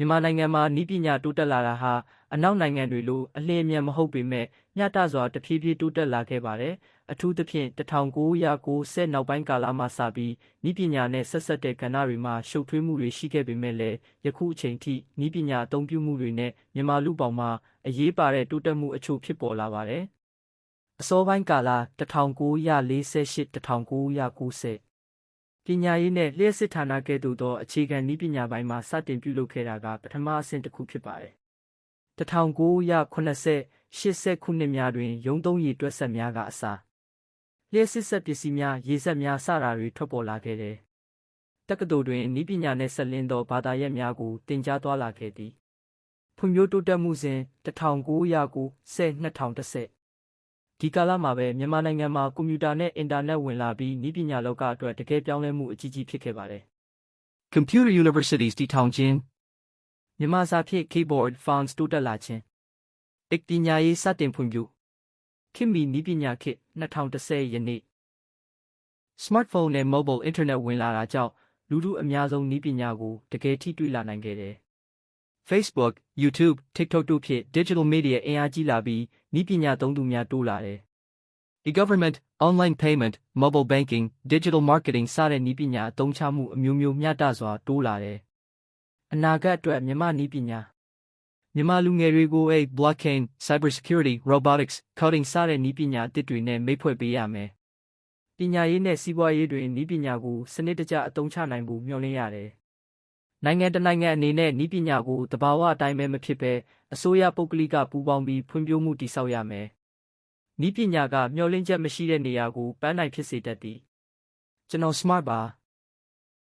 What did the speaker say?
မြန်မာနိုင်ငံမှာနီးပညာတိုးတက်လာတာဟာအနောက်နိုင်ငံတွေလိုအလင်းအမြန်မဟုတ်ပေမဲ့မျှတစွာတဖြည်းဖြည်းတိုးတက်လာခဲ့ပါတယ်။အထူးသဖြင့်1990နောက်ပိုင်းကာလမှစပြီးနီးပညာနဲ့ဆက်ဆက်တဲ့ကဏ္ဍတွေမှာရှုပ်ထွေးမှုတွေရှိခဲ့ပေမဲ့လည်းယခုအချိန်ထိနီးပညာအသုံးပြုမှုတွေနဲ့မြန်မာလူပေါင်းမှာအရေးပါတဲ့တိုးတက်မှုအချို့ဖြစ်ပေါ်လာပါတယ်။အစောပိုင်းကာလ1948-1990ပ ညာရေးနဲ့လျှက်စစ်ဌာနကဲ့သို့သောအခြေခံနည်းပညာပိုင်းမှာစတင်ပြုလုပ်ခဲ့တာကပထမအဆင့်တစ်ခုဖြစ်ပါတယ်။1980-80ခုနှစ်များတွင်ရုံးသုံးရည်တွက်ဆက်များကအစလျှက်စစ်ဆက်ပစ္စည်းများရေစက်များစတာတွေထွက်ပေါ်လာခဲ့တယ်။တက္ကသိုလ်တွင်နည်းပညာနှင့်ဆက်လင်းသောဘာသာရပ်များကိုသင်ကြားသွားလာခဲ့သည်။ဖွံ့ဖြိုးတိုးတက်မှုစဉ်1990-2010 ဒီကာလမှာပဲမြန်မာနိုင်ငံမှာကွန်ပျူတာနဲ့အင်တာနက်ဝင်လာပြီးနည်းပညာလောကအတွက်တကယ်ပြောင်းလဲမှုအကြီးကြီးဖြစ်ခဲ့ပါတယ် Computer Universities တည်ထောင်ခြင်း။မြန်မာစာဖြင့် keyboard fonts တိုးတက်လာခြင်း။ပညာရေးစတင်ဖွံ့ဖြိုးခေတ်မီနည်းပညာခေတ်2010ယနေ့ Smartphone နဲ့ Mobile Internet ဝင်လာတာကြောင့်လူထုအများဆုံးနည်းပညာကိုတကယ်ထိတွေ့လာနိုင်ခဲ့တယ်။ Facebook, YouTube, TikTok တို့ဖြင့် digital media အင်အားကြီးလာပြီးနည်းပညာသုံးသူများတိုးလာတယ်။ e-government, online payment, mobile banking, digital marketing စတဲ့နည်းပညာအသုံးချမှုအမျိုးမျိုးမျှတစွာတိုးလာတယ်အနာဂတ်အတွက်မြန်မာနည်းပညာမြန်မာလူငယ်တွေကိုအဲ့ blockchain, cybersecurity, robotics, coding စတဲ့နည်းပညာအသစ်တွေနဲ့မိတ်ဖွဲ့ပေးရမယ်။ပညာရေးနဲ့စီးပွားရေးတွင်နည်းပညာကိုစနစ်တကျအသုံးချနိုင်ဖို့မျှော်လင့်ရတယ်။ နိုင်ငံတနိုင်ငံအနေနဲ့နည်းပညာကိုတဘာဝအတိုင်းပဲမဖြစ်ဘဲအစိုးရပုဂ္ဂလိကပူးပေါင်းပြီးဖွံ့ဖြိုးမှုတည်ဆောက်ရမယ်။နည်းပညာကမျှော်လင့်ချက်မရှိတဲ့နေရာကိုပန်းနိုင်ဖြစ်စေတတ်သည်။ကျွန်တော် smart ပါ